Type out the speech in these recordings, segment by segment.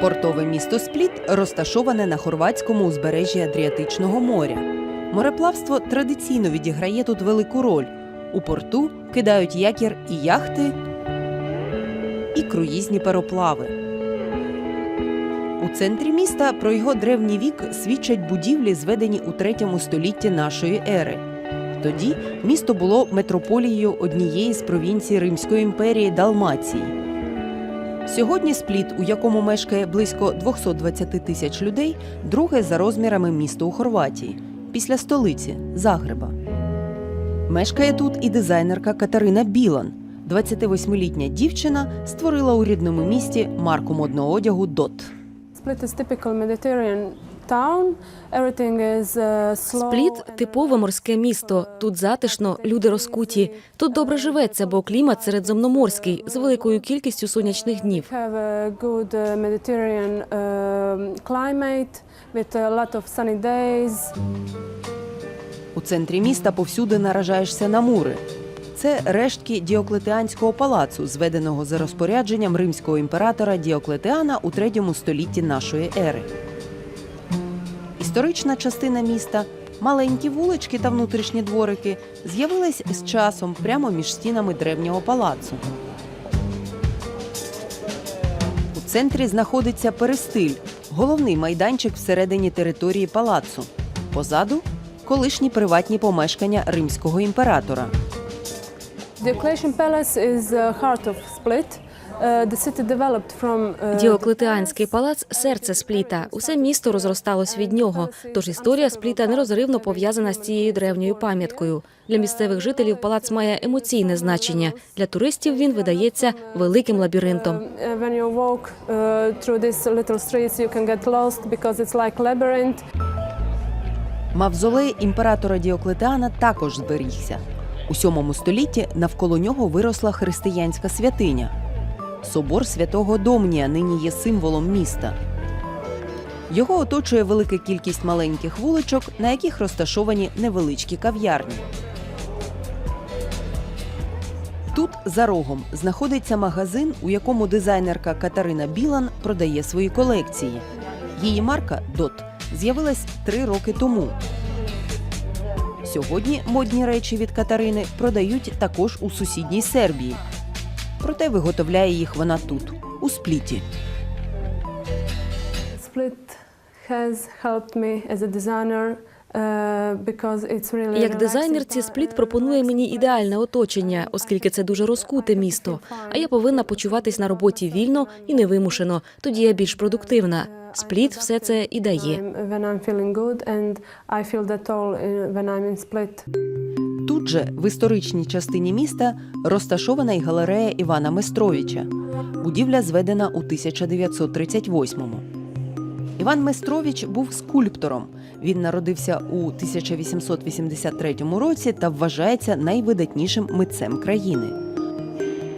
Портове місто Спліт розташоване на хорватському узбережжі Адріатичного моря. Мореплавство традиційно відіграє тут велику роль. У порту кидають якір і яхти, і круїзні пароплави. У центрі міста про його древній вік свідчать будівлі, зведені у третьому столітті нашої ери. Тоді місто було метрополією однієї з провінцій Римської імперії Далмації. Сьогодні Спліт, у якому мешкає близько 220 тисяч людей, друге за розмірами місто у Хорватії, після столиці Загреба. Мешкає тут і дизайнерка Катерина Білан. 28-літня дівчина створила у рідному місті марку модного одягу Дот. Uh. Спліт типове морське місто. Тут затишно, люди розкуті. Тут добре живеться, бо клімат середземноморський з великою кількістю сонячних днів. Uh, um. У центрі міста повсюди наражаєшся на мури. Це рештки Діоклетіанського палацу, зведеного за розпорядженням римського імператора Діоклетіана у третьому столітті нашої ери. Історична частина міста, маленькі вулички та внутрішні дворики з'явились з часом прямо між стінами древнього палацу. У центрі знаходиться перестиль, головний майданчик всередині території палацу. Позаду колишні приватні помешкання римського імператора. Diocletian Palace is the heart of Split. The city developed from uh, Діоклетианський палац серце спліта. Усе місто розросталось від нього. Тож історія спліта нерозривно пов'язана з цією древньою пам'яткою. Для місцевих жителів палац має емоційне значення. Для туристів він видається великим лабіринтом. When you walk through these little streets, you can get lost because it's like labyrinth. Мавзолей імператора Діоклетіана також зберігся. У сьомому столітті навколо нього виросла християнська святиня. Собор святого Домнія нині є символом міста. Його оточує велика кількість маленьких вуличок, на яких розташовані невеличкі кав'ярні. Тут за рогом знаходиться магазин, у якому дизайнерка Катерина Білан продає свої колекції. Її марка Дот з'явилась три роки тому. Сьогодні модні речі від Катерини продають також у сусідній Сербії. Проте виготовляє їх вона тут, у спліті. Split has helped me as a designer uh, Як дизайнерці, спліт пропонує мені ідеальне оточення, оскільки це дуже розкуте місто. А я повинна почуватись на роботі вільно і невимушено. Тоді я більш продуктивна. Спліт все це і дає. Тут же, в історичній частині міста, розташована й галерея Івана Местровича. Будівля зведена у 1938-му. Іван Местрович був скульптором. Він народився у 1883 році та вважається найвидатнішим митцем країни.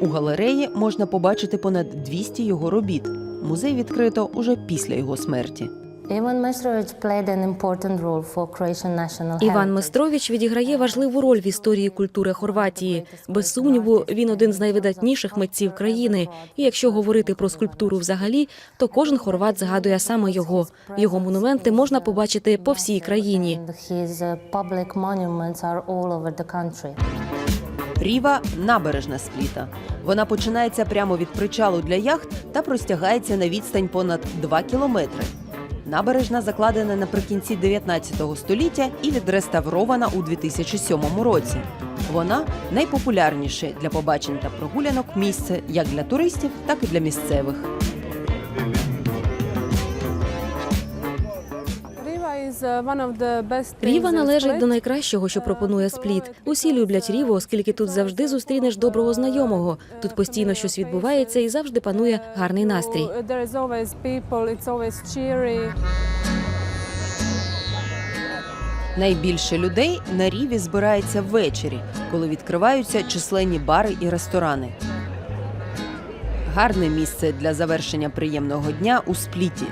У галереї можна побачити понад 200 його робіт. Музей відкрито уже після його смерті. Ivan Mestrovic played an important role for Croatian national Іван. Местрович відіграє важливу роль в історії культури Хорватії. Без сумніву, він один з найвидатніших митців країни. І якщо говорити про скульптуру взагалі, то кожен хорват згадує саме його. Його монументи можна побачити по всій країні. Uh, public monuments are all over the country. Ріва набережна спліта. Вона починається прямо від причалу для яхт та простягається на відстань понад 2 кілометри. Набережна закладена наприкінці 19 століття і відреставрована у 2007 році. Вона найпопулярніше для побачень та прогулянок місце як для туристів, так і для місцевих. Ріва належить до найкращого, що пропонує спліт. Усі люблять Ріву, оскільки тут завжди зустрінеш доброго знайомого. Тут постійно щось відбувається і завжди панує гарний настрій. Найбільше людей на ріві збирається ввечері, коли відкриваються численні бари і ресторани. Гарне місце для завершення приємного дня у спліті.